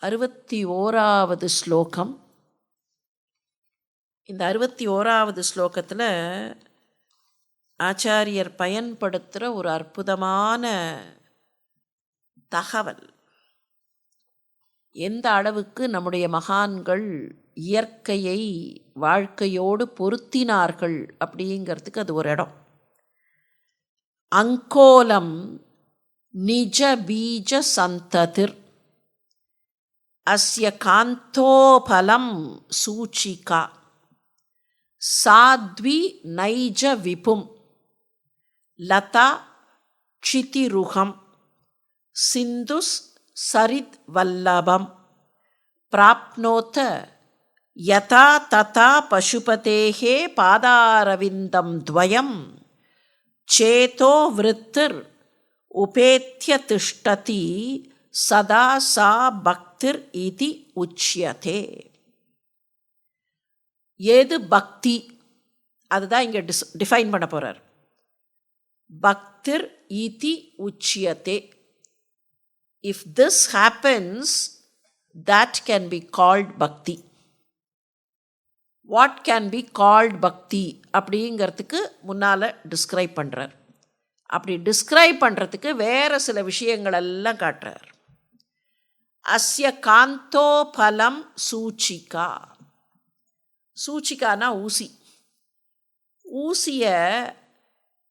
அறுபத்தி ஓராவது ஸ்லோகம். இந்த அறுபத்தி ஓராவது ஸ்லோகத்தில் ஆச்சாரியர் பயன்படுத்துகிற ஒரு அற்புதமான தகவல். எந்த அளவுக்கு நம்முடைய மகான்கள் இயற்கையை வாழ்க்கையோடு பொருத்தினார்கள் அப்படிங்கிறதுக்கு அது ஒரு இடம். அங்கோலம் நிஜ பீஜ சந்ததிர். அஸ்ய காந்தோபலம் சூச்சிகா சாத்வி நைஜ விபும் லதா க்ஷிதிருகம் சிந்துஸ் சரித் வல்லபம் பிராப்னோத்த யதா ததா பசுபதேகே பாதாரவிந்தம் துவயம் சேதோ விருத்திர் உபேத்திய திஷ்டதி சதா சா பக்திர் இதி உச்சியதே. ஏது பக்தி? அதுதான் இங்கே டிஸ் டிஃபைன் பண்ண போகிறார் பக்திர் இதி உச்சியதே. If this happens that can be called bhakti. What can be called bhakti? அப்படிங்கிறதுக்கு முன்னால் டிஸ்கிரைப் பண்ணுறார் அப்படி டிஸ்கிரைப் பண்ணுறதுக்கு வேறு சில விஷயங்களெல்லாம் காட்டுறார். அஸ்ய காந்தோபலம் சூச்சிகா. சூச்சிகானா ஊசி. ஊசியை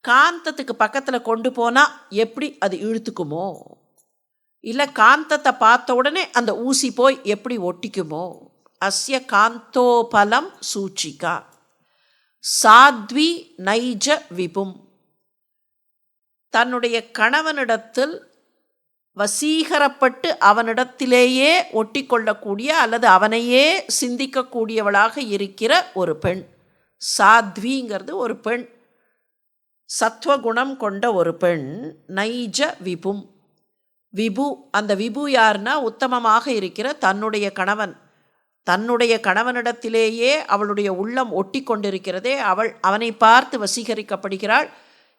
காந்தத்துக்கு பக்கத்தில் கொண்டு போனால் எப்படி அது இழுத்துக்குமோ? இல்லை காந்தத்தை பார்த்த உடனே அந்த ஊசி போய் எப்படி ஒட்டிக்குமோ? அஸ்ய காந்தோபலம் சூச்சிகா. சாத்வி நைஜ விபும். தன்னுடைய கணவனிடத்தில் வசீகரப்பட்டு அவனிடத்திலேயே ஒட்டி கொள்ளக்கூடிய அல்லது அவனையே சிந்திக்கக்கூடியவளாக இருக்கிற ஒரு பெண். சாத்விங்கிறது ஒரு பெண். சத்வகுணம் கொண்ட ஒரு பெண். நைஜ விபும். விபு அந்த விபு யார்னா உத்தமமாக இருக்கிற தன்னுடைய கணவன். தன்னுடைய கணவனிடத்திலேயே அவளுடைய உள்ளம் ஒட்டி கொண்டிருக்கிறதே அவள். அவனை பார்த்து வசீகரிக்கப்படுகிறாள்.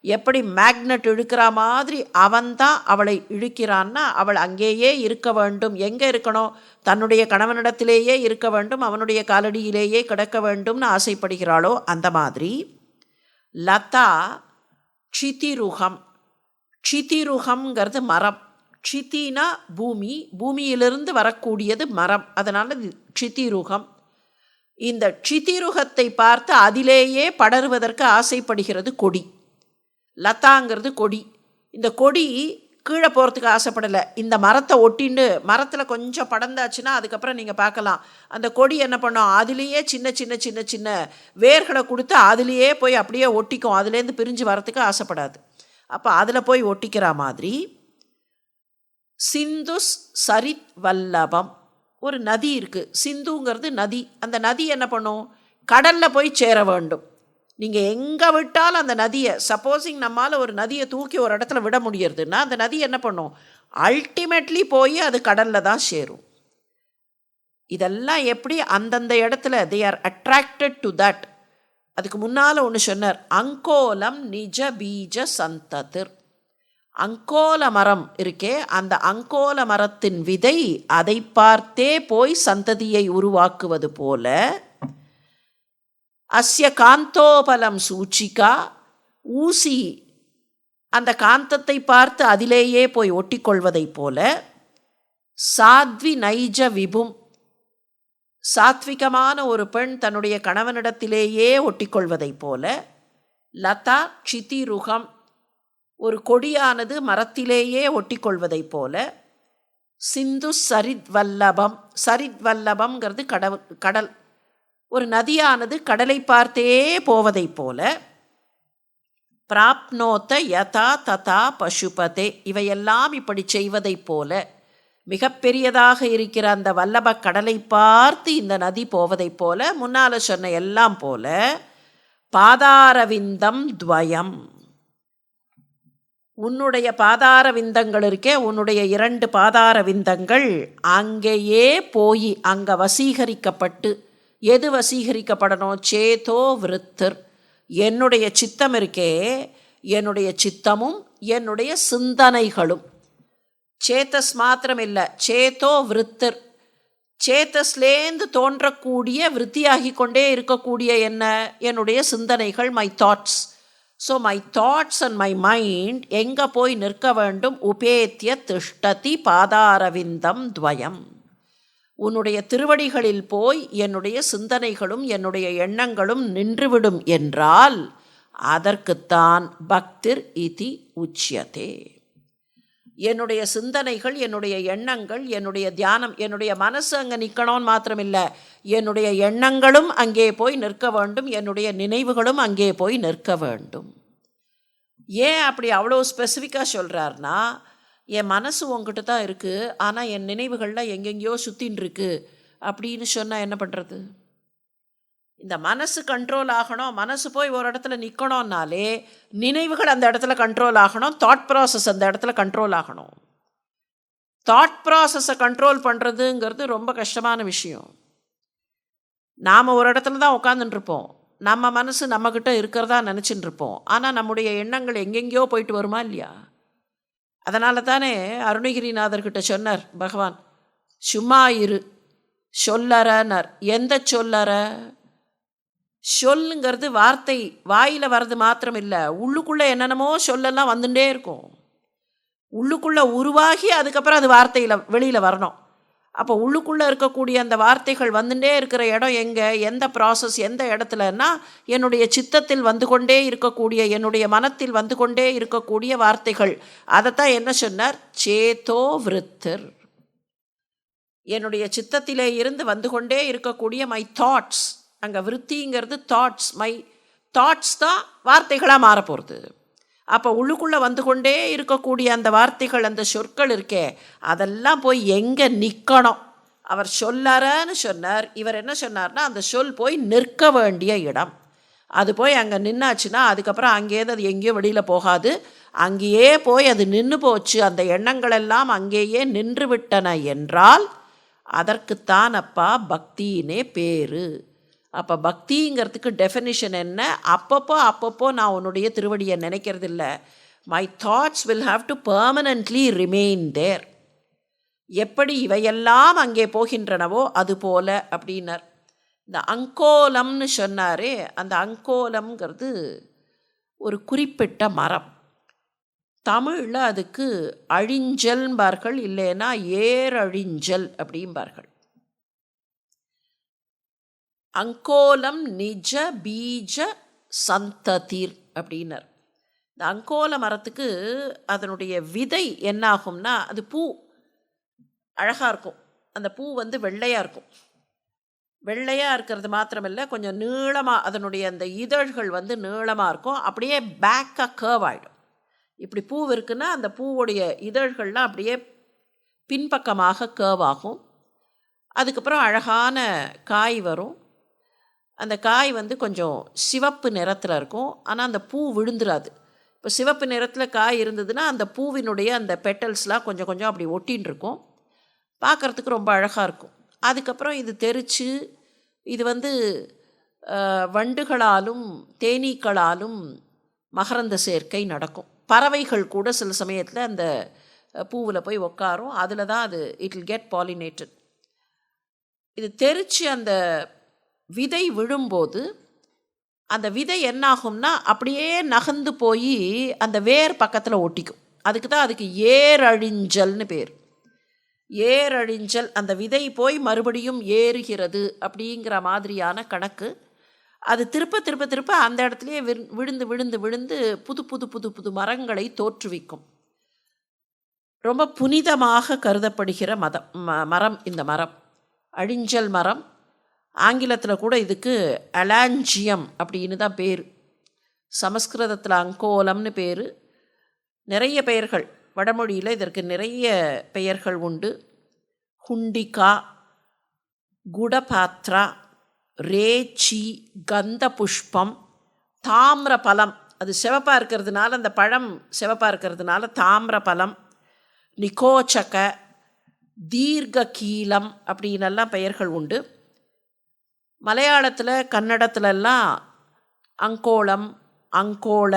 எப்படி மேக்னெட் இழுக்கிற மாதிரி அவன்தான் அவளை இழுக்கிறான்னா அவள் அங்கேயே இருக்க வேண்டும். எங்கே இருக்கணும்? தன்னுடைய கணவனிடத்திலேயே இருக்க வேண்டும். அவனுடைய காலடியிலேயே கிடக்க வேண்டும்னு ஆசைப்படுகிறாளோ அந்த மாதிரி. லதா க்ஷிதிருகம் க்ஷிதிருகம்ங்கிறது மரம். க்ஷித்தினா பூமி. பூமியிலிருந்து வரக்கூடியது மரம். அதனால் இது க்ஷிதிருகம் இந்த க்ஷிதிருகத்தை பார்த்து அதிலேயே படருவதற்கு ஆசைப்படுகிறது கொடி. லதாங்கிறது கொடி. இந்த கொடி கீழே போகிறதுக்கு ஆசைப்படலை. இந்த மரத்தை ஒட்டின்னு மரத்தில் கொஞ்சம் படர்ந்தாச்சுன்னா அதுக்கப்புறம் நீங்கள் பார்க்கலாம். அந்த கொடி என்ன பண்ணோம்? அதுலேயே சின்ன சின்ன சின்ன சின்ன வேர்களை கொடுத்து அதுலேயே போய் அப்படியே ஒட்டிக்கும். அதுலேருந்து பிரிஞ்சு வரத்துக்கு ஆசைப்படாது. அப்போ அதில் போய் ஒட்டிக்கிற மாதிரி சிந்துஸ் சரித் வல்லபம் ஒரு நதி இருக்குது சிந்துங்கிறது நதி. அந்த நதி என்ன பண்ணும்? கடலில் போய் சேர வேண்டும். நீங்கள் எங்கே விட்டாலும் அந்த நதியை சப்போஸிங் நம்மால் ஒரு நதியை தூக்கி ஒரு இடத்துல விட முடியறதுன்னா அந்த நதி என்ன பண்ணும்? அல்டிமேட்லி போய் அது கடலில் தான் சேரும். இதெல்லாம் எப்படி அந்தந்த இடத்துல they are attracted to that அதுக்கு முன்னால் ஒன்று சொன்னார் அங்கோலம் நிஜ பீஜ சந்ததிர். அங்கோல மரம் இருக்கே அந்த அங்கோல மரத்தின் விதை அதை பார்த்தே போய் சந்ததியை உருவாக்குவது போல அஸ்ய காந்தோபலம் சூச்சிகா ஊசி அந்த காந்தத்தை பார்த்து அதிலேயே போய் ஒட்டிக்கொள்வதைப் போல சாத்வி நைஜ விபும் சாத்விகமான ஒரு பெண் தன்னுடைய கணவனிடத்திலேயே ஒட்டிக்கொள்வதைப் போல லதா க்ஷிதிருகம் ஒரு கொடியானது மரத்திலேயே ஒட்டிக்கொள்வதைப் போல சிந்து சரித் வல்லபம் சரித் வல்லபம்ங்கிறது கடவு கடல் ஒரு நதியானது கடலை பார்த்தே போவதைப் போல பிராப்னோத்த யதா ததா பசுபதே. இவையெல்லாம் இப்படி செய்வதைப் போல மிகப்பெரியதாக இருக்கிற அந்த வல்லப கடலை பார்த்து இந்த நதி போவதைப் போல முன்னால் சொன்ன எல்லாம் போல பாதாரவிந்தம் துவயம். உன்னுடைய பாதார விந்தங்கள் இருக்கே உன்னுடைய இரண்டு பாதார விந்தங்கள் அங்கேயே போய் அங்கே வசீகரிக்கப்பட்டு எது வசீகரிக்கப்படணும்? சேதோ விருத்தர். என்னுடைய சித்தம் இருக்கே என்னுடைய சித்தமும் என்னுடைய சிந்தனைகளும். சேத்தஸ் மாத்திரம் இல்லை சேத்தோ விருத்தர். சேத்தஸ்லேந்து தோன்றக்கூடிய விருத்தியாகி கொண்டே இருக்கக்கூடிய என்ன? என்னுடைய சிந்தனைகள் my thoughts so my thoughts and my mind எங்கே போய் நிற்க வேண்டும்? உபேத்திய திஷ்டதி பாதாரவிந்தம் துவயம். உன்னுடைய திருவடிகளில் போய் என்னுடைய சிந்தனைகளும் என்னுடைய எண்ணங்களும் நின்றுவிடும் என்றால் அதற்குத்தான் பக்திர் இதி உச்சியதே. என்னுடைய சிந்தனைகள் என்னுடைய எண்ணங்கள் என்னுடைய தியானம் என்னுடைய மனசு அங்கே நிற்கணும்னு மாத்திரமில்லை. என்னுடைய எண்ணங்களும் அங்கே போய் நிற்க வேண்டும். என்னுடைய நினைவுகளும் அங்கே போய் நிற்க வேண்டும். ஏன் அப்படி அவ்வளோ ஸ்பெசிஃபிக்காக சொல்கிறாருன்னா என் மனசு உங்ககிட்ட தான் இருக்குது ஆனால் என் நினைவுகள்லாம் எங்கெங்கேயோ சுற்றின்னு இருக்கு. அப்படின்னு சொன்னால் என்ன பண்ணுறது இந்த மனசு கண்ட்ரோல் ஆகணும். மனசு போய் ஒரு இடத்துல நிற்கணும்னாலே நினைவுகள் அந்த இடத்துல கண்ட்ரோல் ஆகணும். தாட் ப்ராசஸ் அந்த இடத்துல கண்ட்ரோல் ஆகணும். தாட் ப்ராசஸை கண்ட்ரோல் பண்ணுறதுங்கிறது ரொம்ப கஷ்டமான விஷயம். நாம் ஒரு இடத்துல தான் உட்காந்துட்டுருப்போம் நம்ம மனசு நம்மக்கிட்ட இருக்கிறதா நினச்சிட்டு இருப்போம். ஆனால் நம்முடைய எண்ணங்கள் எங்கெங்கேயோ போயிட்டு வருமா இல்லையா? அதனால தானே அருணகிரிநாதர்கிட்ட சொன்னார் பகவான் சும்மா இரு. சொல்லறனர் எந்த சொல்லற? சொல்லுங்கிறது வார்த்தை வாயில் வர்றது மாத்திரம் இல்லை உள்ளுக்குள்ளே என்னென்னமோ சொல்லெல்லாம் வந்துட்டே இருக்கும். உள்ளுக்குள்ளே உருவாகி அதுக்கப்புறம் அது வார்த்தையில் வெளியில் வரணும். அப்போ உள்ளுக்குள்ளே இருக்கக்கூடிய அந்த வார்த்தைகள் வந்துட்டே இருக்கிற இடம் எங்கே? எந்த ப்ராசஸ் எந்த இடத்துலன்னா என்னுடைய சித்தத்தில் வந்து கொண்டே இருக்கக்கூடிய என்னுடைய மனத்தில் வந்து கொண்டே இருக்கக்கூடிய வார்த்தைகள். அதைத்தான் என்ன சொன்னார்? சேதோ விருத்தர். என்னுடைய சித்தத்திலே இருந்து வந்து கொண்டே இருக்கக்கூடிய மை தாட்ஸ் அங்கே விருத்திங்கிறது தாட்ஸ் மை தாட்ஸ் தான் வார்த்தைகளாக மாறப்போகிறது அப்போ உள்ளுக்குள்ளே வந்து கொண்டே இருக்கக்கூடிய அந்த வார்த்தைகள் அந்த சொற்கள் இருக்கே அதெல்லாம் போய் எங்கே நிற்கணும் அவர் சொல்லாரன்னு சொன்னார். இவர் என்ன சொன்னார்னா அந்த சொல் போய் நிற்க வேண்டிய இடம். அது போய் அங்கே நின்னாச்சுன்னா அதுக்கப்புறம் அங்கேருந்து அது எங்கேயும் வெளியில் போகாது. அங்கேயே போய் அது நின்று போச்சு. அந்த எண்ணங்கள் எல்லாம் அங்கேயே நின்று விட்டன என்றால் அதற்குத்தான் அப்பா பக்தியினே பேரு. அப்போ பக்திங்கிறதுக்கு டெஃபினிஷன் என்ன? அப்பப்போ அப்பப்போ நான் உன்னுடைய திருவடியை நினைக்கிறது இல்லை my thoughts will have to permanently remain there எப்படி இவையெல்லாம் அங்கே போகின்றனவோ அதுபோல அப்படின்னார். இந்த அங்கோலம்னு சொன்னாரே அந்த அங்கோலம்ங்கிறது ஒரு குறிப்பிட்ட மரம். தமிழில் அதுக்கு அழிஞ்சல்பார்கள் இல்லைன்னா ஏரழிஞ்சல் அப்படிம்பார்கள். அங்கோலம் நிஜ பீஜ சந்ததிர் அப்படின்னர். இந்த அங்கோல மரத்துக்கு அதனுடைய விதை என்னாகும்னா அது பூ. அழகாக இருக்கும். அந்த பூ வந்து வெள்ளையாக இருக்கும். வெள்ளையாக இருக்கிறது மாத்திரமில்லை கொஞ்சம் நீளமாக அதனுடைய அந்த இதழ்கள் வந்து நீளமாக இருக்கும். அப்படியே பேக்காக கேர்வ் ஆகிடும் இப்படி பூ இருக்குன்னா அந்த பூவுடைய இதழ்கள்லாம் அப்படியே பின்பக்கமாக கேர்வ் ஆகும். அதுக்கப்புறம் அழகான காய் வரும். அந்த காய் வந்து கொஞ்சம் சிவப்பு நிறத்தில் இருக்கும். ஆனால் அந்த பூ விழுந்துராது. இப்போ சிவப்பு நிறத்தில் காய் இருந்ததுன்னா அந்த பூவினுடைய அந்த பெட்டல்ஸ்லாம் கொஞ்சம் கொஞ்சம் அப்படி ஒட்டின்னு இருக்கும் பார்க்குறதுக்கு ரொம்ப அழகாக இருக்கும். அதுக்கப்புறம் இது தெரித்து இது வந்து வண்டுகளாலும் தேனீக்களாலும் மகரந்த சேர்க்கை நடக்கும். பறவைகள் கூட சில சமயத்தில் அந்த பூவில் போய் உக்காரும். அதில் தான் அது இட் வில் கெட் பாலினேட்டட் இது தெரித்து அந்த விதை விழும்போது அந்த விதை என்னாகும்னா அப்படியே நகர்ந்து போய் அந்த வேர் பக்கத்தில் ஒட்டிக்கும். அதுக்கு தான் அதுக்கு ஏரழிஞ்சல்னு பேர். ஏரழிஞ்சல் அந்த விதை போய் மறுபடியும் ஏறுகிறது அப்படிங்கிற மாதிரியான கணக்கு. அது திருப்ப திருப்ப திருப்ப அந்த இடத்துலையே விழுந்து விழுந்து விழுந்து புது புது புது புது மரங்களை தோற்றுவிக்கும். ரொம்ப புனிதமாக கருதப்படுகிற மதம் மரம் இந்த மரம். அழிஞ்சல் மரம் ஆங்கிலத்தில் கூட இதுக்கு அலாஞ்சியம் அப்படின்னு தான் பேர். சமஸ்கிருதத்தில் அங்கோலம்னு பேர். நிறைய பெயர்கள். வடமொழியில் இதற்கு நிறைய பெயர்கள் உண்டு. ஹுண்டிகா குடபாத்ரா ரேச்சி கந்த புஷ்பம் தாமிர பலம் அது சிவப்பாக இருக்கிறதுனால அந்த பழம் சிவப்பாக இருக்கிறதுனால தாமிர பலம் நிகோச்சக தீர்க்க கீலம் அப்படின்னெல்லாம் பெயர்கள் உண்டு. மலையாளத்தில் கன்னடத்துலலாம் அங்கோளம் அங்கோள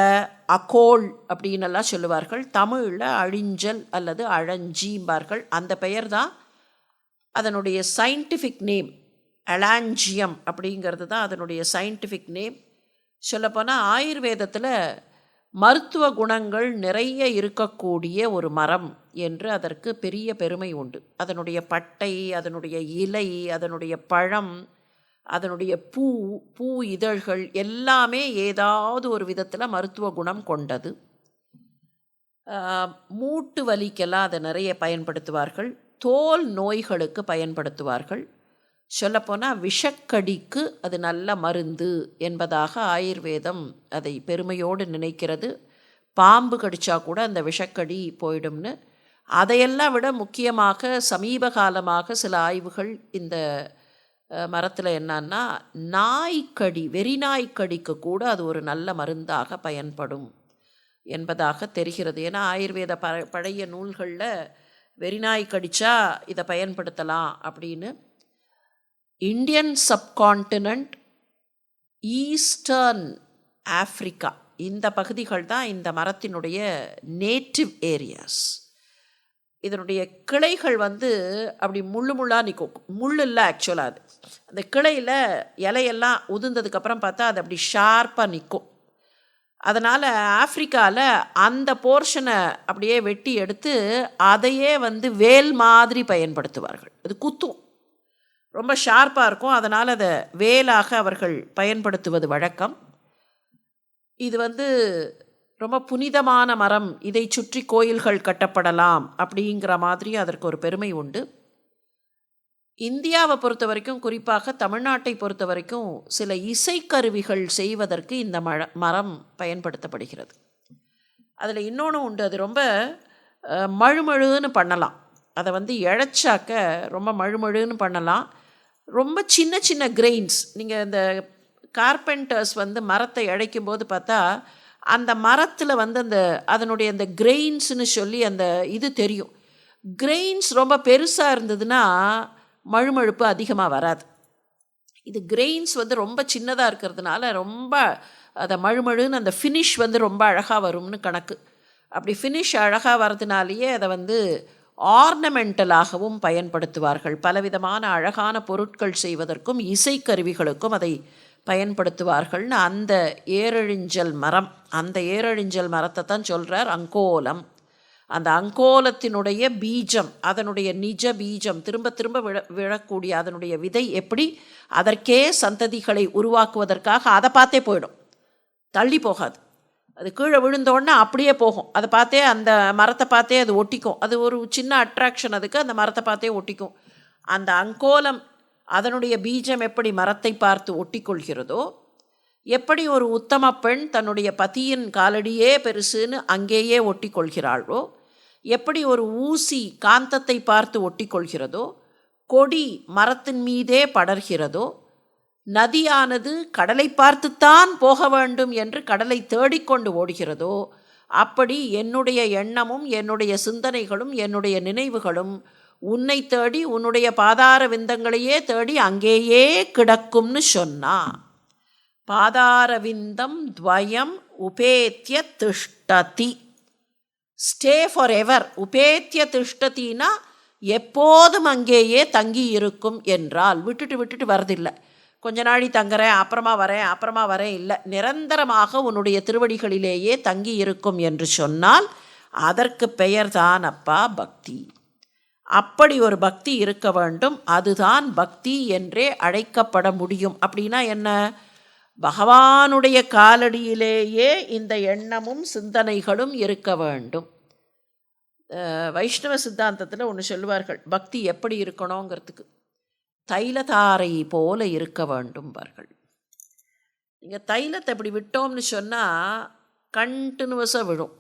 அகோள் அப்படின்னெல்லாம் சொல்லுவார்கள். தமிழில் அழிஞ்சல் அல்லது அழஞ்சிம்பார்கள். அந்த பெயர் தான் அதனுடைய சயின்டிஃபிக் நேம் அலாஞ்சியம் அப்படிங்கிறது தான் அதனுடைய சயின்டிஃபிக் நேம் சொல்லப்போனால் ஆயுர்வேதத்தில் மருத்துவ குணங்கள் நிறைய இருக்கக்கூடிய ஒரு மரம் என்று அதற்கு பெரிய பெருமை உண்டு. அதனுடைய பட்டை அதனுடைய இலை அதனுடைய பழம் அதனுடைய பூ பூ இதழ்கள் எல்லாமே ஏதாவது ஒரு விதத்தில் மருத்துவ குணம் கொண்டது. மூட்டு வலிக்கெல்லாம் அதை நிறைய பயன்படுத்துவார்கள். தோல் நோய்களுக்கு பயன்படுத்துவார்கள். சொல்லப்போனால் விஷக்கடிக்கு அது நல்ல மருந்து என்பதாக ஆயுர்வேதம் அதை பெருமையோடு நினைக்கிறது. பாம்பு கடிச்சா கூட அந்த விஷக்கடி போயிடும்னு. அதையெல்லாம் விட முக்கியமாக சமீப காலமாக சில ஆய்வுகள் இந்த மரத்தில் என்னன்னா நாய்க்கடி வெறிநாய்க்கடிக்கு கூட அது ஒரு நல்ல மருந்தாக பயன்படும் என்பதாக தெரிகிறது. ஏன்னா ஆயுர்வேத ப பழைய நூல்களில் வெறிநாய் கடிச்சா இதை பயன்படுத்தலாம் அப்படின்னு. இந்தியன் சப்கான்டினென்ட் ஈஸ்டர்ன் ஆஃப்ரிக்கா இந்த பகுதிகள் தான் இந்த மரத்தினுடைய நேட்டிவ் ஏரியாஸ். இதனுடைய கிளைகள் வந்து அப்படி முள்ளு முள்ளாக நிற்கும் முள் இல்லை ஆக்சுவலாக அது. அந்த கிளையில் இலையெல்லாம் உதிர்ந்ததுக்கப்புறம் பார்த்தா அது அப்படி ஷார்ப்பாக நிற்கும் அதனால் ஆஃப்ரிக்காவில் அந்த போர்ஷனை அப்படியே வெட்டி எடுத்து அதையே வந்து வேல் மாதிரி பயன்படுத்துவார்கள். அது குத்தும். ரொம்ப ஷார்ப்பாக இருக்கும். அதனால் அதை வேலாக அவர்கள் பயன்படுத்துவது வழக்கம். இது வந்து ரொம்ப புனிதமான மரம். இதை சுற்றி கோயில்கள் கட்டப்படலாம் அப்படிங்கிற மாதிரி அதற்கு ஒரு பெருமை உண்டு. இந்தியாவை பொறுத்த வரைக்கும் குறிப்பாக தமிழ்நாட்டை பொறுத்த வரைக்கும் சில இசைக்கருவிகள் செய்வதற்கு இந்த மழ மரம் பயன்படுத்தப்படுகிறது. அதில் இன்னொன்று உண்டு. அது ரொம்ப மழுமழுன்னு பண்ணலாம். அதை வந்து இழைச்சாக்க ரொம்ப மழுமழுன்னு பண்ணலாம். ரொம்ப சின்ன சின்ன கிரெயின்ஸ் நீங்கள் இந்த கார்பெண்டர்ஸ் வந்து மரத்தை இழைக்கும் போது பார்த்தா அந்த மரத்தில் வந்து அந்த அதனுடைய அந்த கிரெயின்ஸ்னு சொல்லி அந்த இது தெரியும். கிரெயின்ஸ் ரொம்ப பெருசாக இருந்ததுன்னா மழுமழுப்பு அதிகமாக வராது. இது கிரெயின்ஸ் வந்து ரொம்ப சின்னதாக இருக்கிறதுனால ரொம்ப அதை மழுமழுன்னு அந்த ஃபினிஷ் வந்து ரொம்ப அழகாக வரும்னு கணக்கு. அப்படி ஃபினிஷ் அழகாக வரதுனாலேயே அதை வந்து ஆர்னமெண்டலாகவும் பயன்படுத்துவார்கள். பலவிதமான அழகான பொருட்கள் செய்வதற்கும் இசைக்கருவிகளுக்கும் அதை பயன்படுத்துவார்கள்னு அந்த ஏரழிஞ்சல் மரம் அந்த ஏரழிஞ்சல் மரத்தை தான் சொல்கிறார் அங்கோலம். அந்த அங்கோலத்தினுடைய பீஜம் அதனுடைய நிஜ பீஜம் திரும்ப திரும்ப விழ விழக்கூடிய அதனுடைய விதை எப்படி? அதற்கே சந்ததிகளை உருவாக்குவதற்காக அதை பார்த்தே போயிடும். தள்ளி போகாது. அது கீழே விழுந்தோடனே அப்படியே போகும். அதை பார்த்தே அந்த மரத்தை பார்த்தே அது ஒட்டிக்கும். அது ஒரு சின்ன அட்ராக்ஷன் அதுக்கு அந்த மரத்தை பார்த்தே ஒட்டிக்கும். அந்த அங்கோலம் அதனுடைய பீஜம் எப்படி மரத்தை பார்த்து ஒட்டிக்கொள்கிறதோ எப்படி ஒரு உத்தம பெண் தன்னுடைய பதியின் காலடியே பெருசுன்னு அங்கேயே ஒட்டிக்கொள்கிறாளோ எப்படி ஒரு ஊசி காந்தத்தை பார்த்து ஒட்டிக்கொள்கிறதோ கொடி மரத்தின் மீதே படர்கிறதோ நதியானது கடலை பார்த்துத்தான் போக வேண்டும் என்று கடலை தேடிக்கொண்டு ஓடுகிறதோ அப்படி என்னுடைய எண்ணமும் என்னுடைய சிந்தனைகளும் என்னுடைய நினைவுகளும் உன்னை தேடி உன்னுடைய பாதார விந்தங்களையே தேடி அங்கேயே கிடக்கும்னு சொன்னா பாதாரவிந்தம் துவயம் உபேத்திய திஷ்டதி. ஸ்டே ஃபார் எவர் உபேத்திய திஷ்டத்தினா எப்போதும் அங்கேயே தங்கி இருக்கும் என்றால் விட்டுட்டு விட்டுட்டு வரதில்லை கொஞ்ச நாளி தங்குறேன் அப்புறமா வரேன் அப்புறமா வரேன் இல்லை. நிரந்தரமாக உன்னுடைய திருவடிகளிலேயே தங்கி இருக்கும் என்று சொன்னால் அதற்கு பெயர்தான் அப்பா பக்தி. அப்படி ஒரு பக்தி இருக்க வேண்டும். அதுதான் பக்தி என்றே அழைக்கப்பட முடியும். அப்படின்னா என்ன? பகவானுடைய காலடியிலேயே இந்த எண்ணமும் சிந்தனைகளும் இருக்க வேண்டும். வைஷ்ணவ சித்தாந்தத்தில் ஒன்று சொல்லுவார்கள் பக்தி எப்படி இருக்கணுங்கிறதுக்கு. தைலதாரை போல இருக்க வேண்டும்பார்கள் நீங்கள் தைலத்தை இப்படி விட்டோம்னு சொன்னால் கண்டினியூஸாக விழும்.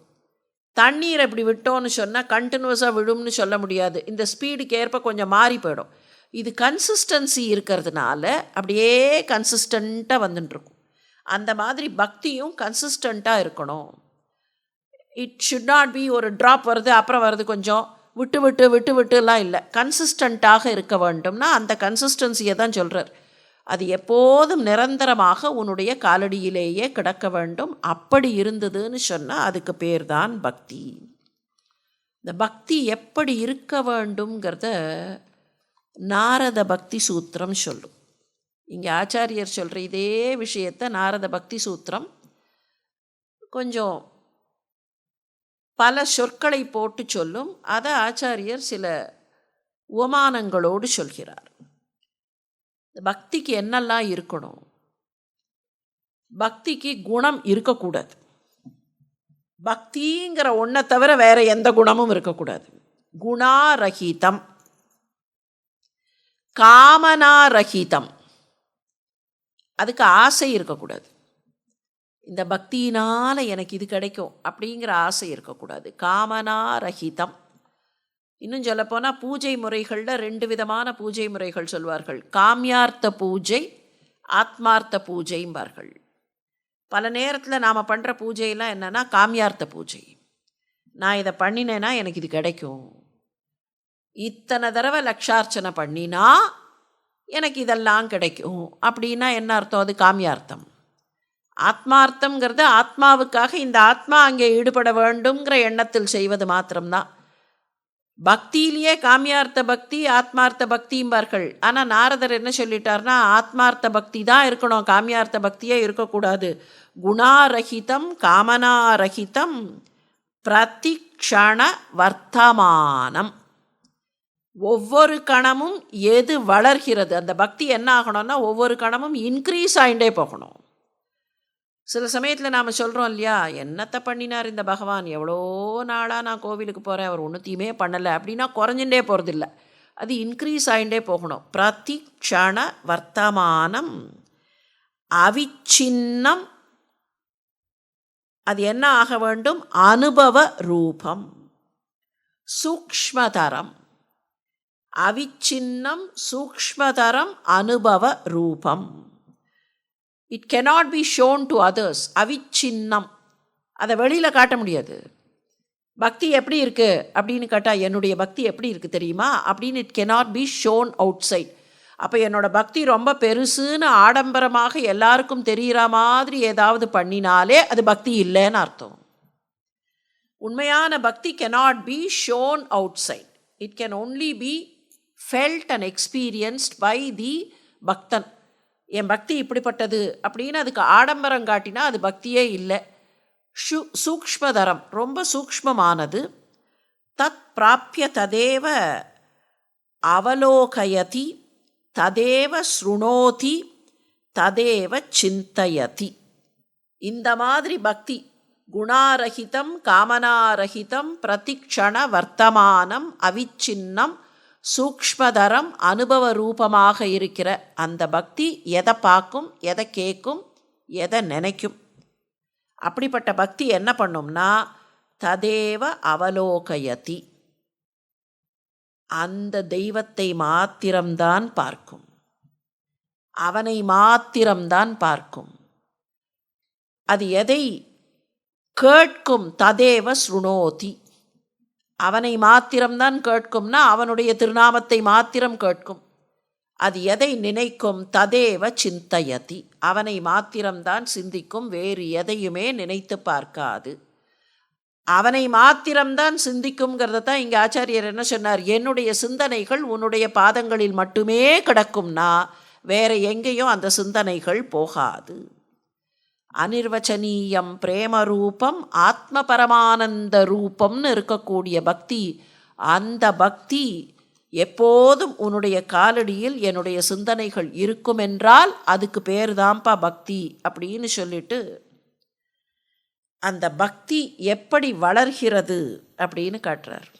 தண்ணீர் இப்படி விட்டோம்னு சொன்னால் கண்டினியூஸாக விழும்னு சொல்ல முடியாது. இந்த ஸ்பீடுக்கு ஏற்ப கொஞ்சம் மாறி போயிடும். இது கன்சிஸ்டன்சி இருக்கிறதுனால அப்படியே கன்சிஸ்டண்ட்டாக வந்துட்டுருக்கும் அந்த மாதிரி பக்தியும் கன்சிஸ்டண்ட்டாக இருக்கணும். இட் ஷுட் நாட் பி ஒரு ட்ராப் வருது அப்புறம் வருது கொஞ்சம். விட்டு விட்டு விட்டு விட்டுலாம் இல்லை. கன்சிஸ்டண்ட்டாக இருக்க வேண்டும்னா அந்த கன்சிஸ்டன்சியை தான் சொல்கிறார் அது எப்போதும் நிரந்தரமாக உன்னுடைய காலடியிலேயே கிடக்க வேண்டும். அப்படி இருந்ததுன்னு சொன்னால் அதுக்கு பேர் தான் பக்தி. இந்த பக்தி எப்படி இருக்க வேண்டும்ங்கிறத நாரத பக்தி சூத்திரம் சொல்லும் இங்கே ஆச்சாரியர் சொல்கிற இதே விஷயத்தை நாரத பக்தி சூத்திரம் கொஞ்சம் பல சொற்களை போட்டு சொல்லும். அதை ஆச்சாரியர் சில உமானங்களோடு சொல்கிறார். பக்திக்கு என்னெல்லாம் இருக்கணும்? பக்திக்கு குணம் இருக்கக்கூடாது. பக்திங்கிற ஒன்றை தவிர வேறு எந்த குணமும் இருக்கக்கூடாது. குணாரகிதம் காமனாரகிதம் அதுக்கு ஆசை இருக்கக்கூடாது. இந்த பக்தியினால் எனக்கு இது கிடைக்கும் அப்படிங்கிற ஆசை இருக்கக்கூடாது. காமனாரகிதம் இன்னும் சொல்லப்போனால் பூஜை முறைகளில் ரெண்டு விதமான பூஜை முறைகள் சொல்வார்கள். காமியார்த்த பூஜை ஆத்மார்த்த பூஜைம்பார்கள். பல நேரத்தில் நாம் பண்ணுற பூஜையெல்லாம் என்னென்னா காமியார்த்த பூஜை. நான் இதை பண்ணினேன்னா எனக்கு இது கிடைக்கும். இத்தனை தடவை லக்ஷார்ச்சனை பண்ணினா எனக்கு இதெல்லாம் கிடைக்கும். அப்படின்னா என்ன அர்த்தம்? அது காமியார்த்தம். ஆத்மார்த்தம்ங்கிறது ஆத்மாவுக்காக இந்த ஆத்மா அங்கே ஈடுபட வேண்டுங்கிற எண்ணத்தில் செய்வது மாத்திரம்தான் பக்தியிலேயே காமியார்த்த பக்தி ஆத்மார்த்த பக்திம்பார்கள் ஆனால் நாரதர் என்ன சொல்லிட்டார்னா ஆத்மார்த்த பக்தி தான் இருக்கணும். காமியார்த்த பக்தியே இருக்கக்கூடாது. குணாரகிதம் காமனாரகிதம் பிரதிக்ஷண வர்த்தமானம். ஒவ்வொரு கணமும் எது வளர்கிறது? அந்த பக்தி என்ன ஆகணும்னா ஒவ்வொரு கணமும் இன்க்ரீஸ் ஆகிட்டே போகணும். சில சமயத்தில் நாம் சொல்கிறோம் இல்லையா என்னத்தை பண்ணினார் இந்த பகவான்? எவ்வளோ நாளாக நான் கோவிலுக்கு போகிறேன் அவர் ஒன்றுத்தையுமே பண்ணலை. அப்படின்னா குறைஞ்சுட்டே போகிறதில்ல அது இன்க்ரீஸ் ஆகிட்டே போகணும். பிரதிக்ஷண வர்த்தமானம் அவிச்சின்னம் அது என்ன ஆக வேண்டும்? அனுபவ ரூபம் சூக்ஷ்மதரம். அவிச்சின்னம் சூக்ஷ்மதரம் அனுபவ ரூபம். It cannot be shown to others அவிச்சின்னம். அதை வெளியில் காட்ட முடியாது. பக்தி எப்படி இருக்குது அப்படின்னு கேட்டால் என்னுடைய பக்தி எப்படி இருக்குது தெரியுமா? அப்படின்னு it cannot be shown outside அப்போ என்னோடய பக்தி ரொம்ப பெருசுன்னு ஆடம்பரமாக எல்லாருக்கும் தெரிகிற மாதிரி ஏதாவது பண்ணினாலே அது பக்தி இல்லைன்னு அர்த்தம். உண்மையான பக்தி cannot be shown outside it can only be felt and experienced by the பக்தன் என் பக்தி இப்படிப்பட்டது அப்படின்னு அதுக்கு ஆடம்பரம் காட்டினா அது பக்தியே இல்லை. ஷு சூக்ஷ்மதரம் ரொம்ப சூக்ஷ்மமானது. தத் பிராப்பிய ததேவ அவலோகயதி ததேவ ஸ்ருணோதி ததேவ சிந்தயதி. இந்த மாதிரி பக்தி குணாரகிதம் காமனாரகிதம் பிரதிக்ஷண வர்த்தமானம் அவிச்சின்னம் சூக்ஷ்மதரம் அனுபவ ரூபமாக இருக்கிற அந்த பக்தி எதை பார்க்கும் எதை கேட்கும் எதை நினைக்கும்? அப்படிப்பட்ட பக்தி என்ன பண்ணும்னா ததேவ அவலோகயதி. அந்த தெய்வத்தை மாத்திரம்தான் பார்க்கும். அவனை மாத்திரம்தான் பார்க்கும். அது எதை கேட்கும் ததேவ சுணோதி அவனை மாத்திரம்தான் கேட்கும்னா அவனுடைய திருநாமத்தை மாத்திரம் கேட்கும். அது எதை நினைக்கும்? ததேவ சிந்தயதி. அவனை மாத்திரம்தான் சிந்திக்கும் வேறு எதையுமே நினைத்து பார்க்காது. அவனை மாத்திரம்தான் சிந்திக்குங்கிறத தான் இங்கே ஆச்சாரியர் என்ன சொன்னார்? என்னுடைய சிந்தனைகள் உன்னுடைய பாதங்களில் மட்டுமே கிடக்கும்னா வேற எங்கேயும் அந்த சிந்தனைகள் போகாது. அனிர்வச்சனீயம் பிரேம ரூபம் ஆத்ம பரமானந்த ரூபம்னு இருக்கக்கூடிய பக்தி. அந்த பக்தி எப்போதும் உன்னுடைய காலடியில் என்னுடைய சிந்தனைகள் இருக்கும் என்றால் அதுக்கு பேர் தான்ப்பா பக்தி அப்படின்னு சொல்லிட்டு அந்த பக்தி எப்படி வளர்கிறது அப்படின்னு காட்டுறார்.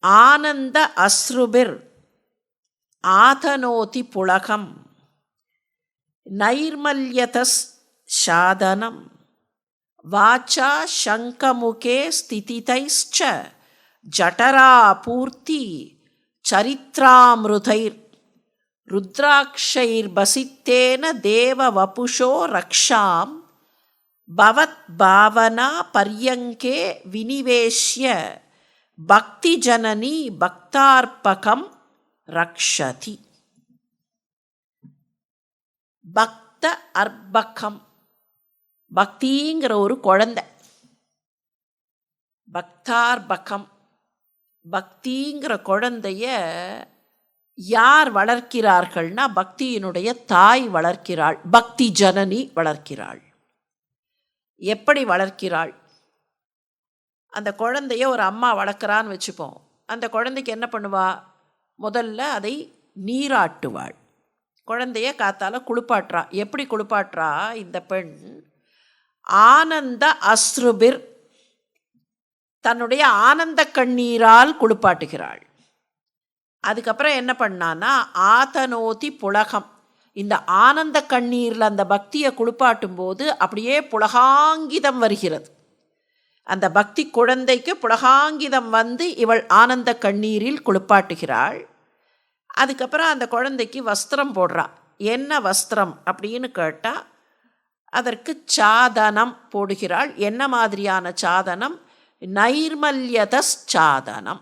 ஆனந்த அஸ்ருபிர் ஆதனோதி புலகம். நைர்மல்யதஸ் சாதனம் வாச்சா சங்கமுகே ஸ்திதிதைச்ச ஜடராபூர்த்தி சரித்ராமிருதைர் ருத்ராட்சைர்பசித்தேன தேவ வபுஷோ ரக்ஷாம் பவத் பாவனா பர்யங்கே வினிவேஷ்ய பக்தி ஜனனி பக்தார்ப்பகம் ரக்ஷதி பக்த அர்பகம் பக்திங்கிற ஒரு குழந்தை. பக்தார்பகம் பக்திங்கிற குழந்தைய யார் வளர்க்கிறார்கள்னா பக்தியினுடைய தாய் வளர்க்கிறாள் பக்தி ஜனனி வளர்க்கிறாள். எப்படி வளர்க்கிறாள்? அந்த குழந்தைய ஒரு அம்மா வளர்க்குறான்னு வச்சுப்போம். அந்த குழந்தைக்கு என்ன பண்ணுவா? முதல்ல அதை நீராட்டுவாள். குழந்தைய காத்தால குளிப்பாட்டுறா எப்படி குளிப்பாட்டுறா இந்த பெண் ஆனந்த அஸ்ருபிர் தன்னுடைய ஆனந்த கண்ணீரால் குளிப்பாட்டுகிறாள். அதுக்கப்புறம் என்ன பண்ணான்னா ஆதனோதி புலகம். இந்த ஆனந்த கண்ணீரில் அந்த பக்தியை குளிப்பாட்டும் போது அப்படியே புலகாங்கிதம் வருகிறது. அந்த பக்தி குழந்தைக்கு புலகாங்கிதம் வந்து இவள் ஆனந்த கண்ணீரில் குளிப்பாட்டுகிறாள். அதுக்கப்புறம் அந்த குழந்தைக்கு வஸ்திரம் போடுறா. என்ன வஸ்திரம் அப்படின்னு கேட்டால் அதற்கு சாதனம் போடுகிறாள். என்ன மாதிரியான சாதனம்? நைர்மல்யதஸ் சாதனம்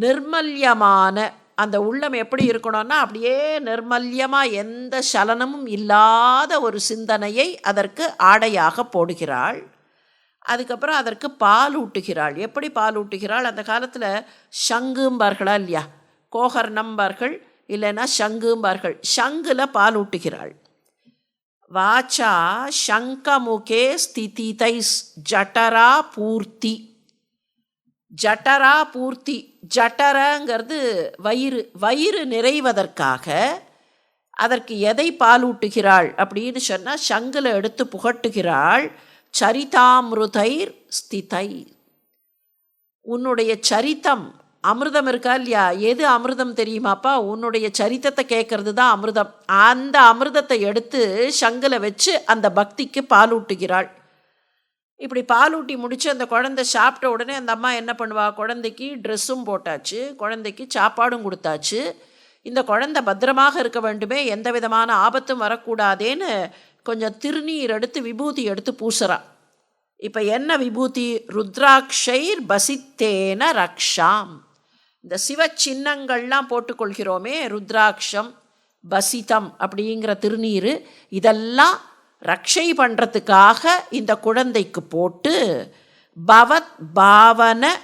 நிர்மல்யமான அந்த உள்ளம் எப்படி இருக்கணும்னா அப்படியே நிர்மல்யமாக எந்த சலனமும் இல்லாத ஒரு சிந்தனையை அதற்கு ஆடையாக போடுகிறாள். அதுக்கப்புறம் அதற்கு பால் ஊட்டுகிறாள். எப்படி பால் ஊட்டுகிறாள்? அந்த காலத்தில் சங்கும்பார்களா இல்லையா? கோகர்ணம்பார்கள் இல்லைன்னா சங்கும்பார்கள் சங்குல பால் ஊட்டுகிறாள். வாச்சா சங்கமுகே ஸ்திதிதை ஜட்டரா பூர்த்தி. ஜட்டரா பூர்த்தி. ஜட்டரங்கிறது வயிறு. வயிறு நிறைவதற்காக அதற்கு எதை பாலூட்டுகிறாள் அப்படின்னு சொன்னால் சங்கில் எடுத்து புகட்டுகிறாள் சரிதாமிருதைர் ஸ்திதை. உன்னுடைய சரித்தம் அமிர்தம் இருக்கா இல்லையா? எது அமிர்தம் தெரியுமாப்பா? உன்னுடைய சரித்தத்தை கேட்கறது தான் அமிர்தம். அந்த அமிர்தத்தை எடுத்து சங்கில் வச்சு அந்த பக்திக்கு பாலூட்டுகிறாள். இப்படி பாலூட்டி முடித்து அந்த குழந்தை சாப்பிட்ட உடனே அந்த அம்மா என்ன பண்ணுவா? குழந்தைக்கு ட்ரெஸ்ஸும் போட்டாச்சு குழந்தைக்கு சாப்பாடும் கொடுத்தாச்சு. இந்த குழந்தை பத்திரமாக இருக்க வேண்டுமே எந்த விதமான ஆபத்தும் வரக்கூடாதேன்னு கொஞ்சம் திருநீர் எடுத்து விபூதி எடுத்து பூசுறா. இப்போ என்ன விபூதி? ருத்ராட்சைர் பசித்தேன ரக்ஷாம். இந்த சிவ சின்னங்கள்லாம் போட்டுக்கொள்கிறோமே ருத்ராட்சம் பசிதம் அப்படிங்கிற திருநீர் இதெல்லாம் ரக்ஷை பண்ணுறதுக்காக இந்த குழந்தைக்கு போட்டு பவத் பாவன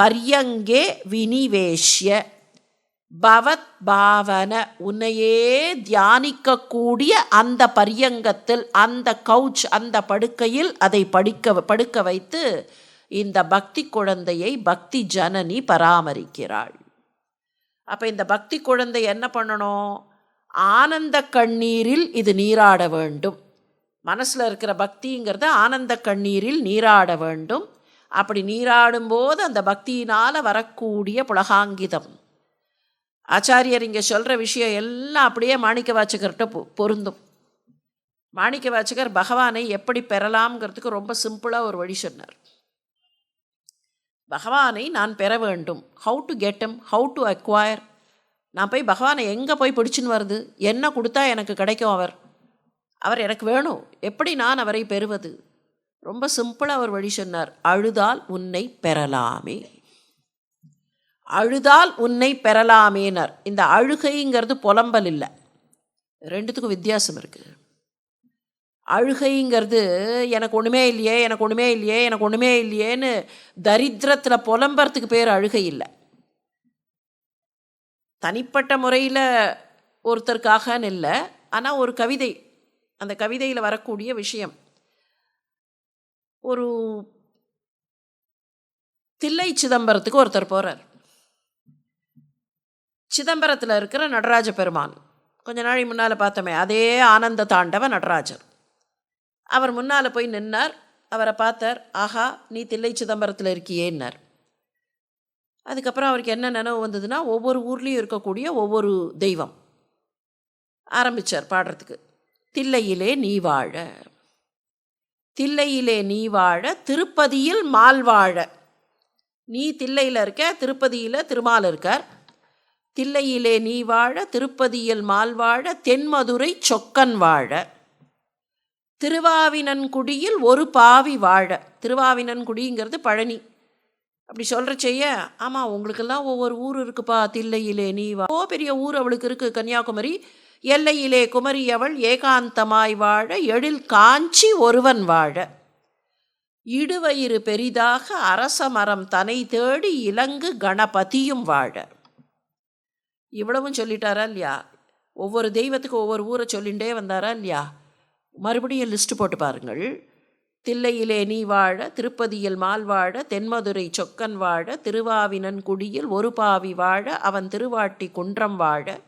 பரியங்கே வினிவேஷ்ய. பவத் பாவன உன்னையே தியானிக்கக்கூடிய அந்த பரியங்கத்தில் அந்த கவுச் அந்த படுக்கையில் அதை படிக்க படுக்க வைத்து இந்த பக்தி குழந்தையை பக்தி ஜனனி பராமரிக்கிறாள். அப்போ இந்த பக்தி குழந்தை என்ன பண்ணணும்? ஆனந்த கண்ணீரில் இது நீராட வேண்டும். மனசில் இருக்கிற பக்திங்கிறத ஆனந்த கண்ணீரில் நீராட வேண்டும். அப்படி நீராடும்போது அந்த பக்தியினால் வரக்கூடிய புலகாங்கிதம். ஆச்சாரியர் இங்கே சொல்கிற விஷயம் எல்லாம் அப்படியே மாணிக்க வாச்சகர்கிட்ட பொ பொருந்தும். மாணிக்க வாச்சகர் பகவானை எப்படி பெறலாம்ங்கிறதுக்கு ரொம்ப சிம்பிளாக ஒரு வழி சொன்னார். பகவானை நான் பெற வேண்டும். How to get them how to acquire நான் போய் பகவானை எங்கே போய் பிடிச்சின்னு வருது? என்ன கொடுத்தா எனக்கு கிடைக்கும் அவர்? அவர் எனக்கு வேணும். எப்படி நான் அவரை பெறுவது? ரொம்ப சிம்பிளாக அவர் வழி சொன்னார். அழுதால் உன்னை பெறலாமே. அழுதால் உன்னை பெறலாமேனர். இந்த அழுகைங்கிறது புலம்பல் இல்லை. ரெண்டுத்துக்கும் வித்தியாசம் இருக்குது அழுகைங்கிறது எனக்கு ஒன்றுமே இல்லையே எனக்கு ஒன்றுமே இல்லையே எனக்கு ஒன்றுமே இல்லையேன்னு தரித்திரத்தில் புலம்புறதுக்கு பேர் அழுகை இல்லை. தனிப்பட்ட முறையில் ஒருத்தருக்காகன்னு இல்லை ஆனால் ஒரு கவிதை அந்த கவிதையில் வரக்கூடிய விஷயம். ஒரு தில்லை சிதம்பரத்துக்கு ஒருத்தர் போகிறார் சிதம்பரத்தில் இருக்கிற நடராஜ பெருமான். கொஞ்ச நாளைக்கு முன்னால் பார்த்தோமே அதே ஆனந்த தாண்டவ நடராஜர். அவர் முன்னால் போய் நின்னார். அவரை பார்த்தார் ஆஹா நீ தில்லை சிதம்பரத்தில் இருக்கியேன்னார். அதுக்கப்புறம் அவருக்கு என்ன நினைவு வந்ததுன்னா ஒவ்வொரு ஊர்லேயும் இருக்கக்கூடிய ஒவ்வொரு தெய்வம் ஆரம்பித்தார் பாடுறதுக்கு. தில்லையிலே நீ வாழ தில்லையிலே நீ வாழ திருப்பதியில் மால் வாழ. நீ தில்லையில் இருக்க திருப்பதியில் திருமால் இருக்கார். தில்லையிலே நீ வாழ திருப்பதியில் மால் வாழ தென்மதுரை சொக்கன் வாழ. திருவாவினன்குடியில் ஒரு பாவி வாழ. திருவாவினன்குடிங்கிறது பழனி. அப்படி சொல்கிற செய்ய ஆமாம் உங்களுக்கெல்லாம் ஒவ்வொரு ஊர் இருக்குப்பா தில்லையிலே நீ வா. ஓ பெரிய ஊர் அவளுக்கு இருக்குது கன்னியாகுமரி. எல்லையிலே குமரி அவள் ஏகாந்தமாய் வாழ எழில் காஞ்சி ஒருவன் வாழ. இடுவயிறு பெரிதாக அரச மரம் தனை தேடி இலங்கு கணபதியும் வாழ. இவ்வளவும் சொல்லிட்டாரா இல்லையா? ஒவ்வொரு தெய்வத்துக்கு ஒவ்வொரு ஊரை சொல்லிகிட்டே வந்தாரா இல்லையா? மறுபடியும் லிஸ்ட்டு போட்டு பாருங்கள். தில்லையிலே நீ வாழ திருப்பதியில் மால் வாழ தென்மதுரை சொக்கன் வாழ திருவாவினன் குடியில் ஒரு பாவி வாழ அவன் திருவாட்டி குன்றம் வாழ.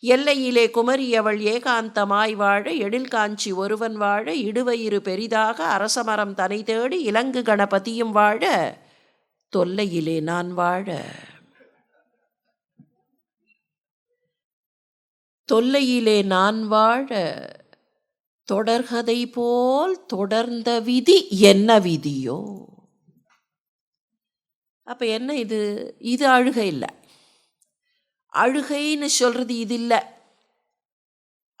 எல்லையிலே குமரியவள் ஏகாந்தமாய் வாழ எழில் காஞ்சி ஒருவன் வாழ இடுவயிறு பெரிதாக அரசமரம் தனை தேடி இலங்கு கணபதியும் வாழ. தொல்லையிலே நான் வாழ. தொல்லையிலே நான் வாழ. தொடர்கதை போல் தொடர்ந்த விதி என்ன விதியோ? அப்போ என்ன இது? இது அழுகை இல்லை. அழுகைன்னு சொல்கிறது இது இல்லை.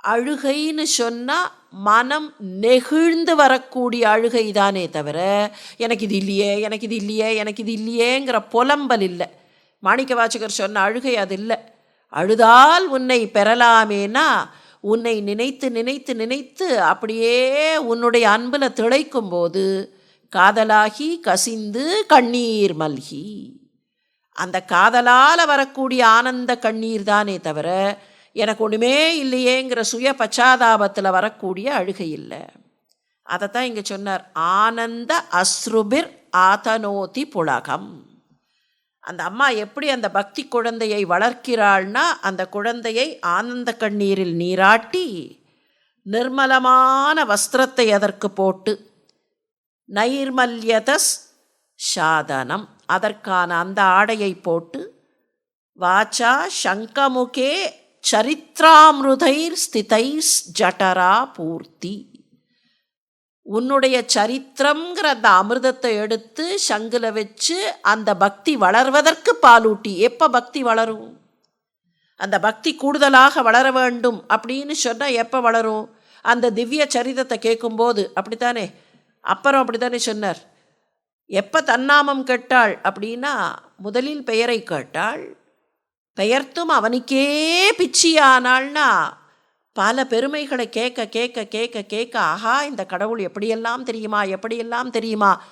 அழுகைன்னு சொன்னால் மனம் நெகிழ்ந்து வரக்கூடிய அழுகை தானே தவிர எனக்கு இது இல்லையே எனக்கு இது இல்லையே எனக்கு இது இல்லையேங்கிற புலம்பல் இல்லை. மாணிக்க வாச்சகர் சொன்ன அழுகை அது இல்லை. அழுதால் உன்னை பெறலாமேனா உன்னை நினைத்து நினைத்து நினைத்து அப்படியே உன்னுடைய அன்பில் திளைக்கும் போது காதலாகி கசிந்து கண்ணீர் மல்கி. அந்த காதலால் வரக்கூடிய ஆனந்த கண்ணீர் தானே தவிர எனக்கு ஒன்றுமே இல்லையேங்கிற சுய பச்சாதாபத்தில் வரக்கூடிய அழுகை இல்லை. அதைத்தான் இங்கே சொன்னார் ஆனந்த அஸ்ருபிர் ஆதனோதி புலகம். அந்த அம்மா எப்படி அந்த பக்தி குழந்தையை வளர்க்கிறாள்னா அந்த குழந்தையை ஆனந்த கண்ணீரில் நீராட்டி நிர்மலமான வஸ்திரத்தை அதற்கு போட்டு நைர்மல்யதஸ் சாதனம். அதற்கான அந்த ஆடையை போட்டு வாச்சா சங்கமுகே சரித்ராமிருதைர் ஸ்திதைஸ் ஜட்டரா பூர்த்தி. உன்னுடைய சரித்திரங்கிற அந்த அமிர்தத்தை எடுத்து சங்கில் வச்சு அந்த பக்தி வளர்வதற்கு பாலூட்டி. எப்போ பக்தி வளரும்? அந்த பக்தி கூடுதலாக வளர வேண்டும் அப்படின்னு சொன்னால் எப்போ வளரும்? அந்த திவ்ய சரிதத்தை கேட்கும்போது அப்படித்தானே? அப்புறம் அப்படித்தானே சொன்னார். எப்போ தன்னாமம் கேட்டாள் அப்படின்னா முதலில் பெயரை கேட்டாள். பெயர்த்தும் அவனுக்கே பிச்சியானாள்னா பல பெருமைகளை கேட்க கேட்க கேட்க கேட்க ஆஹா இந்த கடவுள் எப்படியெல்லாம் தெரியுமா எப்படியெல்லாம் தெரியுமா?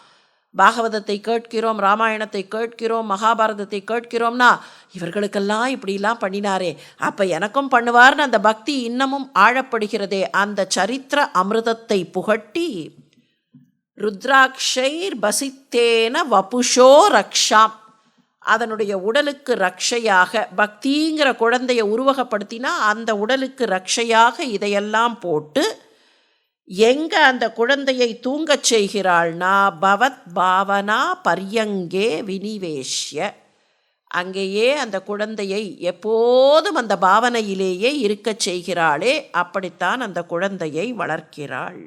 பாகவதத்தை கேட்கிறோம் ராமாயணத்தை கேட்கிறோம் மகாபாரதத்தை கேட்கிறோம்னா இவர்களுக்கெல்லாம் இப்படிலாம் பண்ணினாரே. அப்போ எனக்கும் பண்ணுவார்னு அந்த பக்தி இன்னமும் ஆழப்படுகிறதே. அந்த சரித்திர அமிர்தத்தை புகட்டி ருத்ராட்சைர் பசித்தேன வபுஷோ ரக்ஷாம். அதனுடைய உடலுக்கு ரக்ஷையாக பக்திங்கிற குழந்தைய உருவகப்படுத்தினா அந்த உடலுக்கு ரக்ஷையாக இதையெல்லாம் போட்டு எங்கே அந்த குழந்தையை தூங்கச் செய்கிறாள்னா பவத் பாவனா பரியங்கே வினிவேஷ்ய. அங்கேயே அந்த குழந்தையை எப்போதும் அந்த பாவனையிலேயே இருக்கச் செய்கிறாளே அப்படித்தான் அந்த குழந்தையை வளர்க்கிறாள்.